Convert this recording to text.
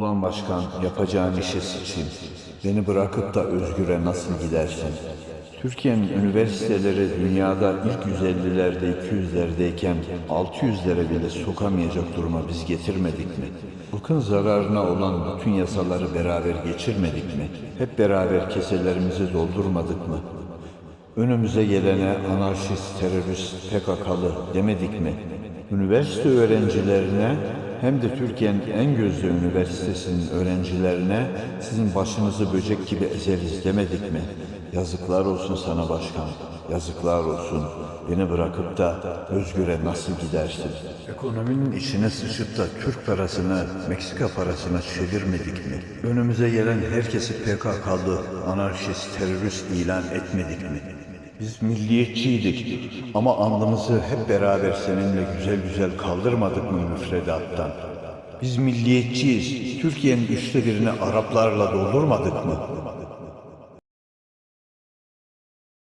Ulan başkan yapacağın işe sıçayım. Beni bırakıp da özgüre nasıl gidersin? Türkiye'nin üniversiteleri dünyada ilk 150'lerde 200'lerdeyken 600'lere bile sokamayacak duruma biz getirmedik mi? Halkın zararına olan bütün yasaları beraber geçirmedik mi? Hep beraber keselerimizi doldurmadık mı? Önümüze gelene anarşist, terörist, PKK'lı demedik mi? Üniversite öğrencilerine hem de Türkiye'nin en gözde üniversitesinin öğrencilerine sizin başınızı böcek gibi ezeriz demedik mi? Yazıklar olsun sana başkan, yazıklar olsun. Beni bırakıp da özgüre nasıl gidersin? Ekonominin içine sıçıp da Türk parasını Meksika parasına çevirmedik mi? Önümüze gelen herkesi PKK'lı, anarşist, terörist ilan etmedik mi? Biz milliyetçiydik ama andımızı hep beraber seninle güzel güzel kaldırmadık mı müfredattan? Biz milliyetçiyiz. Türkiye'nin üçte birini Araplarla doldurmadık mı?